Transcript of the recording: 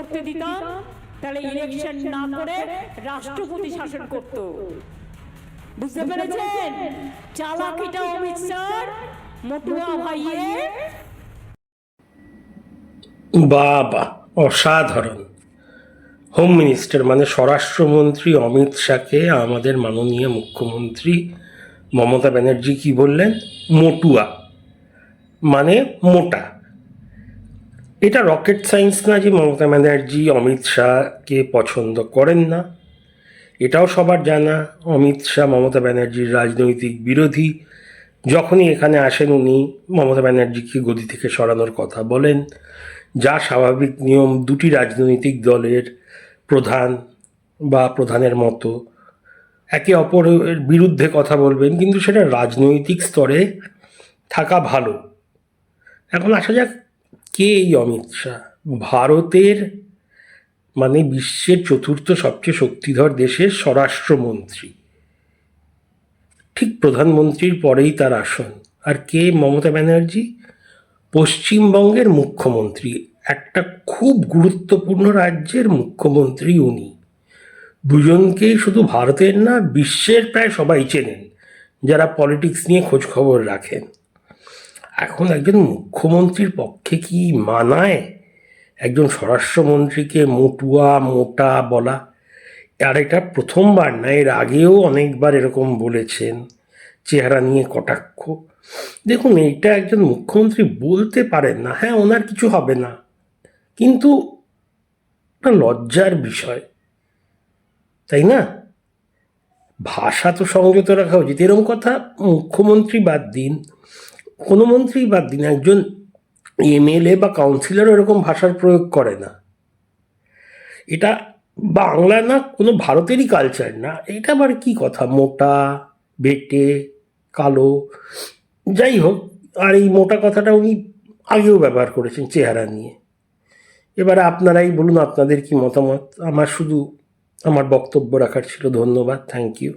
করতে দিতাম তাহলে ইলেকশন না করে রাষ্ট্রপতি শাসন করত। বুঝতে পেরেছেন? চালাকিটা অমিত স্যার মটুয়া ভাইয়ের বাবা অসাধারণ। হোম মিনিস্টার মানে স্বরাষ্ট্রমন্ত্রী অমিত শাহকে আমাদের মাননীয় মুখ্যমন্ত্রী মমতা ব্যানার্জি কি বললেন? মটুয়া মানে মোটা। এটা রকেট সায়েন্স না যে মমতা ব্যানার্জি, অমিত শাহকে পছন্দ করেন না। এটাও সবার জানা। অমিত শাহ মমতা ব্যানার্জির রাজনৈতিক বিরোধী। যখনই এখানে আসেন উনি, মমতা ব্যানার্জিকে গদি থেকে সরানোর কথা বলেন। যা স্বাভাবিক নিয়ম দুটি রাজনৈতিক দলের প্রধান বা প্রধানের মতো। একে অপরের বিরুদ্ধে কথা বলবেন, কিন্তু সেটা রাজনৈতিক স্তরে থাকা ভালো। এখন আসা যাক কে এই অমিত শাহ? ভারতের মানে বিশ্বের চতুর্থ সবচেয়ে শক্তিধর দেশের স্বরাষ্ট্রমন্ত্রী। ঠিক প্রধানমন্ত্রীর পরেই তার আসন। আর কে মমতা ব্যানার্জি? পশ্চিমবঙ্গের মুখ্যমন্ত্রী। একটা খুব গুরুত্বপূর্ণ রাজ্যের মুখ্যমন্ত্রী উনি। দুজনকেই শুধু ভারতের না, বিশ্বের প্রায় সবাই চেনেন, যারা পলিটিক্স নিয়ে খোঁজ খবর রাখেন। এখন একজন মুখ্যমন্ত্রীর পক্ষে কি মানায়? একজন স্বরাষ্ট্রমন্ত্রীকে মটুয়া, মোটা বলা। আর এটা প্রথমবার না, এর আগেও অনেকবার এরকম বলেছেন, চেহারা নিয়ে কটাক্ষ। দেখুন, এইটা একজন মুখ্যমন্ত্রী বলতে পারেন না হ্যাঁ ওনার কিছু হবে না। কিন্তু লজ্জার বিষয়, তাই না? ভাষা তো সংযত রাখা উচিত। এরকম কথা মুখ্যমন্ত্রী বাদ দিন। কোনো মন্ত্রী বাদ দিন একজন এমএলএ বা কাউন্সিলর এরকম ভাষার প্রয়োগ করে না। এটা বাংলা না, কোনো ভারতেরই কালচার না। এটা আবার কি কথা? মোটা, বেটে, কালো, যাই হোক, আর এই মোটা কথাটা উনি আগেও ব্যবহার করেছেন চেহারা নিয়ে। এবারে আপনারাই বলুন, আপনাদের কি মতামত? আমার শুধু, আমার বক্তব্য রাখার ছিল ধন্যবাদ থ্যাংক ইউ